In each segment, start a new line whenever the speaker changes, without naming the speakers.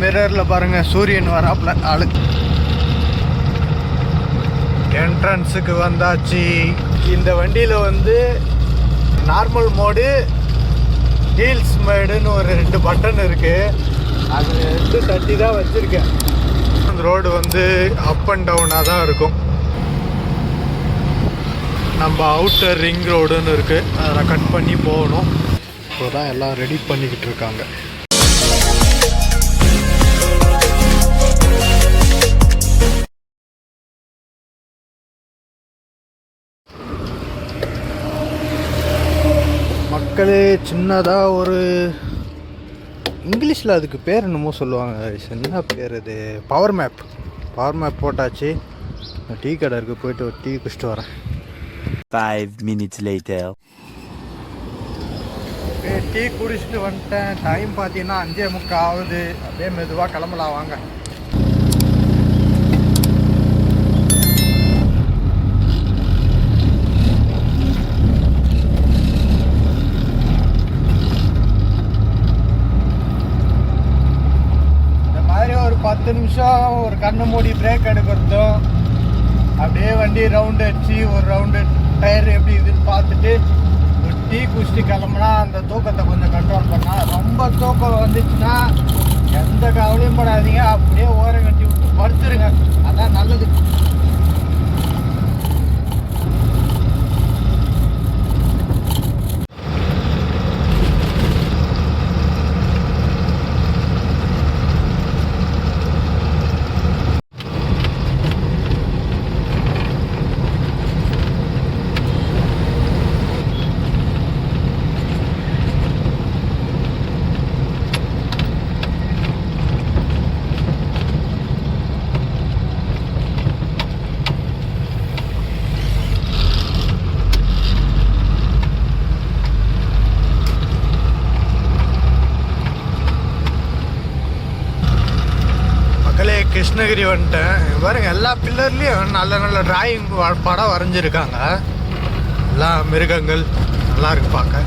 மிரரில் பாருங்கள் சூரியன் வராப்புல ஆளு. என்ட்ரன்ஸுக்கு வந்தாச்சு. இந்த வண்டியில் வந்து நார்மல் மோடு ஹீல்ஸ் மேடுன்னு ஒரு ரெண்டு பட்டன் இருக்குது அது ரெண்டு தட்டி தான் வச்சுருக்கேன். அந்த ரோடு வந்து அப் அண்ட் டவுனாக தான் இருக்கும். நம்ம அவுட்டர் ரிங் ரோடுன்னு இருக்குது அதில் கட் பண்ணி போகணும். இப்போ தான் எல்லாம் ரெடி பண்ணிக்கிட்டு இருக்காங்க. மக்களே சின்னதாக ஒரு இங்கிலீஷில் அதுக்கு பேர் என்னமோ சொல்லுவாங்க என்ன பேர் இது? பவர் மேப் பவர் மேப் போட்டாச்சு. டீ கடை இருக்குது போயிட்டு ஒரு டீ குடிச்சிட்டு வரேன்.
Minutes later.
அப்படியே டீ குடிச்சிட்டு வந்துட்டேன். டைம் பார்த்தீங்கன்னா அஞ்சே முக்கா ஆகுது. அப்படியே மெதுவாக கிளம்பலாம் வாங்க இந்த மாதிரி ஒரு பத்து நிமிஷம் ஒரு கண்ணு மூடி பிரேக் எடுக்கிறதும் அப்படியே வண்டி ரவுண்டு அடிச்சு ஒரு ரவுண்டு டயர் எப்படி இதுன்னு பார்த்துட்டு ஒரு டீ குடிச்சிட்டு கிளம்புனா அந்த தூக்கத்தை கொஞ்சம் கண்ட்ரோல் பண்ணால் ரொம்ப தூக்கம் வந்துச்சுன்னா எந்த கவலையும் படாதீங்க. அப்படியே ஓரம் கட்டி கிருஷ்ணகிரி வந்துட்டேன். பாருங்கள் பாருங்க எல்லா பில்லர்லேயும் நல்ல நல்ல டிராயிங் படம் வரைஞ்சிருக்காங்க. எல்லா மிருகங்கள் நல்லா இருக்கு பார்க்க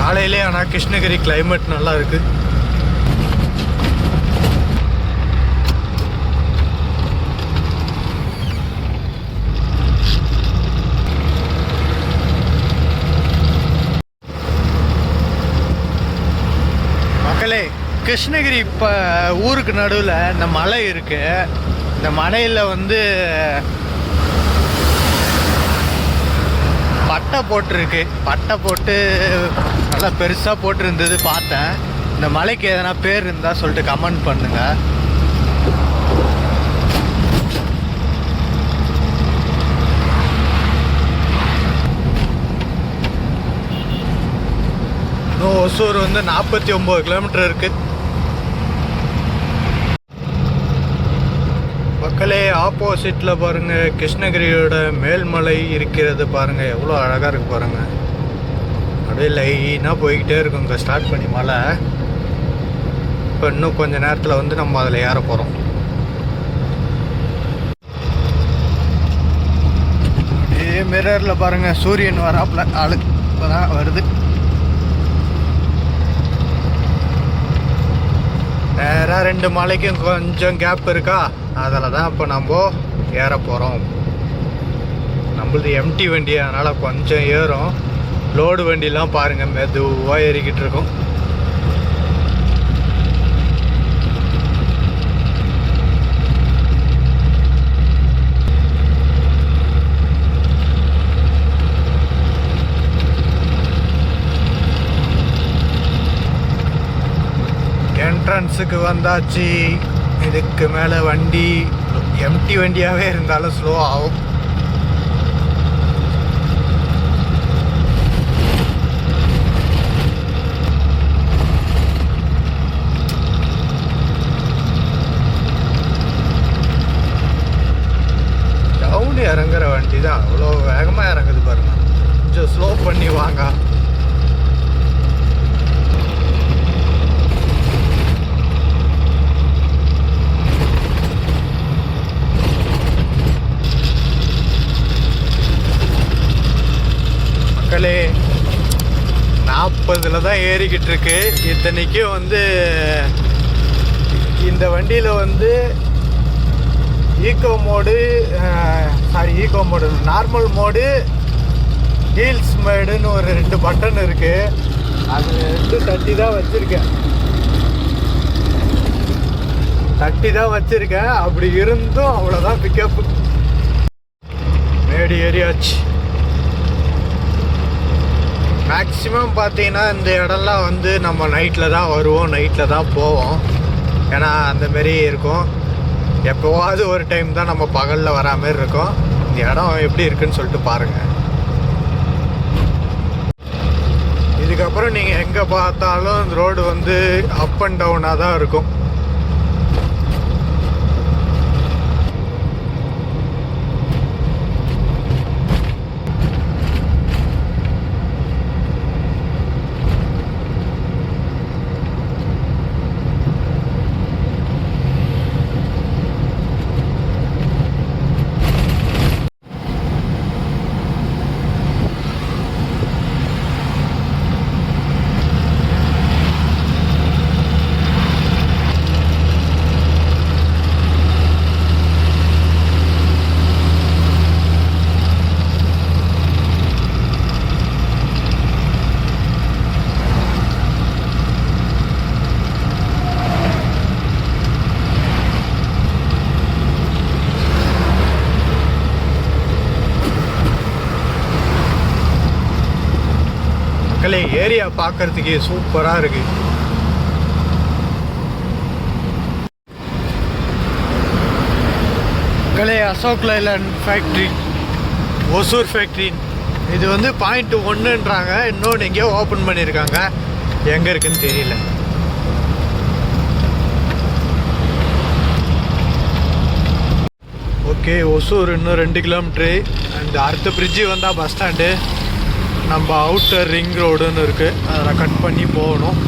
காலையிலே ஆனால் கிருஷ்ணகிரி கிளைமேட் நல்லா இருக்குது மக்களே கிருஷ்ணகிரி இப்போ ஊருக்கு நடுவில் இந்த மலை இருக்கு. இந்த மலையில் வந்து பட்டை போட்டிருக்கு. பட்டை போட்டு நல்லா பெருசாக போட்டிருந்தது பார்த்தேன். இந்த மலைக்கு எதனா பேர் இருந்தால் சொல்லிட்டு கமெண்ட் பண்ணுங்க. இன்னும் ஒசூர் வந்து நாற்பத்தி ஒம்பது கிலோமீட்டர் இருக்குது மக்களே ஆப்போசிட்டில் பாருங்கள் கிருஷ்ணகிரியோட மேல்மலை இருக்கிறது பாருங்கள் எவ்வளோ அழகாக இருக்கு பாருங்கள் அப்படியே லைனாக போய்கிட்டே இருக்கும் இங்கே ஸ்டார்ட் பண்ணி மலை இப்போ இன்னும் கொஞ்சம் நேரத்தில் வந்து நம்ம அதில் ஏற போகிறோம் அப்படியே மிரரில் பாருங்கள் சூரியன் வராப்புல ஆளு இப்போதான் வருது. நேராக ரெண்டு மலைக்கும் கொஞ்சம் கேப் இருக்கா? அதில் தான் இப்போ நம்ம ஏற போகிறோம் நம்மளது எம்டி வண்டி அதனால் கொஞ்சம் ஏறும். லோடு வண்டிலாம் பாருங்கள் மெதுவாக ஏறிக்கிட்டு இருக்கோம். என்ட்ரன்ஸுக்கு வந்தாச்சு. இதுக்கு மேலே வண்டி எம்டி வண்டியாகவே இருந்தாலும் ஸ்லோ ஆகும். டவுன் இறங்குற வண்டி தான் அவ்வளோ வேகமாக இறங்குது பாருங்க. கொஞ்சம் ஸ்லோ பண்ணி வாங்க. மக்களே நாற்பதுல தான் ஏறிக்கிட்டு இருக்கு. இத்தனைக்கும் வந்து இந்த வண்டியில் வந்து eco mode sorry eco mode normal mode hills மேடுன்னு ஒரு ரெண்டு பட்டன் இருக்கு. அது ரெண்டு தட்டி தான் வச்சுருக்கேன். தட்டி தான் வச்சுருக்கேன். அப்படி இருந்தும் அவ்வளோதான் பிக்கப் மேடு ஏறியாச்சு. மேக்ஸிமம் பார்த்தீங்கன்னா இந்த இடம்லாம் வந்து நம்ம நைட்டில் தான் வருவோம் நைட்டில் தான் போவோம். ஏன்னா அந்த மாரி இருக்கும். எப்போவாவது ஒரு டைம் தான் நம்ம பகலில் வரா மாதிரி இருக்கும். இந்த இடம் எப்படி இருக்குன்னு சொல்லிட்டு பாருங்கள் இதுக்கப்புறம் நீங்கள் எங்கே பார்த்தாலும் இந்த ரோடு வந்து அப் அண்ட் டவுனாக தான் இருக்கும் மக்களே ஏரியா பார்க்கறதுக்கே சூப்பராக இருக்கு. மக்களே Ashok Leyland factory Hosur factory இது வந்து பாயிண்ட் ஒன்றுன்றாங்க இன்னொன்று எங்கேயோ ஓப்பன் பண்ணியிருக்காங்க. எங்கே இருக்குன்னு தெரியல. ஓகே ஒசூர் இன்னும் ரெண்டு கிலோமீட்ரு அண்ட் அடுத்த பிரிட்ஜு வந்தால் பஸ் ஸ்டாண்டு நம்ம அவுட்டர் ரிங் ரோடுன்னு இருக்குது அதில் கட் பண்ணி போகணும்.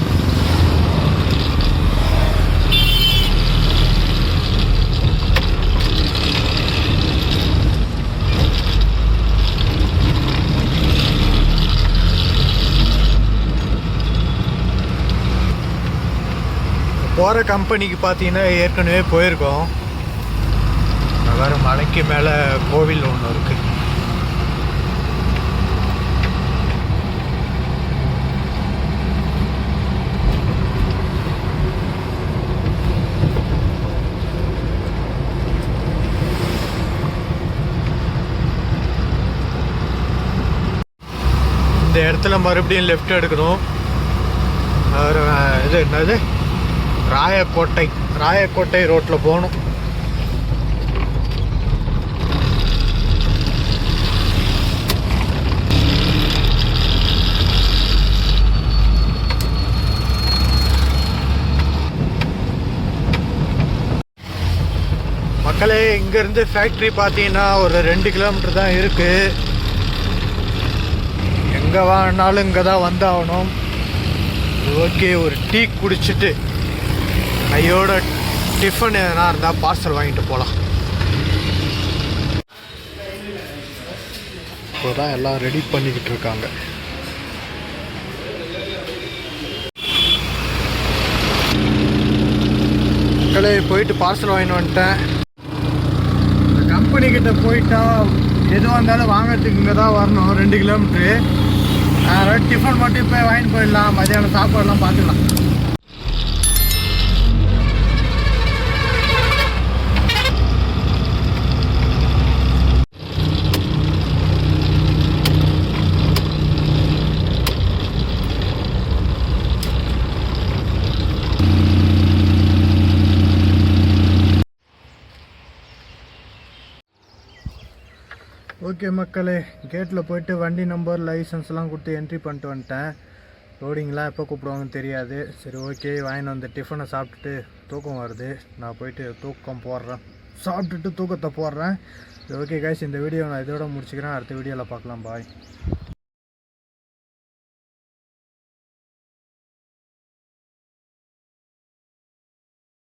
போகிற கம்பெனிக்கு பார்த்தீங்கன்னா ஏற்கனவே போயிருக்கோம். வேறு மலைக்கு மேலே கோவில் ஒன்று இருக்குது இந்த இடத்துல மறுபடியும் லெஃப்ட் எடுக்கணும். இது என்னது? ராயக்கோட்டை. ராயக்கோட்டை ரோட்டில் போகணும். மக்களே இங்கேருந்து ஃபேக்ட்ரி பார்த்தீங்கன்னா ஒரு ரெண்டு கிலோமீட்டர் தான் இருக்குது எங்கே வேணாலும் இங்கே தான் வந்தாகணும். ஓகே ஒரு டீ குடிச்சிட்டு கையோட டிஃபன் எதனா இருந்தால் பார்சல் வாங்கிட்டு போகலாம் இப்போ தான் எல்லாம் ரெடி பண்ணிக்கிட்டு இருக்காங்க. மக்களே போயிட்டு பார்சல் வாங்கிட்டு வந்துட்டேன். கம்பெனி கிட்ட போயிட்டா எதுவாக இருந்தாலும் வாங்கிறதுக்கு இங்கே தான் வரணும். ரெண்டு கிலோமீட்ரு டிஃபன் மட்டும் போய் வாங்கிட்டு போயிடலாம். மதியானம் சாப்பாடுலாம் பார்த்துக்கலாம். ஓகே மக்களே கேட்டில் போயிட்டு வண்டி நம்பர் லைசன்ஸ்லாம் கொடுத்து என்ட்ரி பண்ணிட்டு வந்துட்டேன். லோடிங்லாம் எப்போ கூப்பிடுவாங்கன்னு தெரியாது. சரி ஓகே வாங்கின்னு வந்து டிஃபனை சாப்பிட்டுட்டு தூக்கம் வருது. நான் போயிட்டு தூக்கம் போடுறேன். சாப்பிட்டுட்டு தூக்கத்தை போடுறேன். ஓகே கைஸ் இந்த வீடியோ நான் இதோட முடிச்சுக்கிறேன். அடுத்த வீடியோவில் பார்க்கலாம். பாய்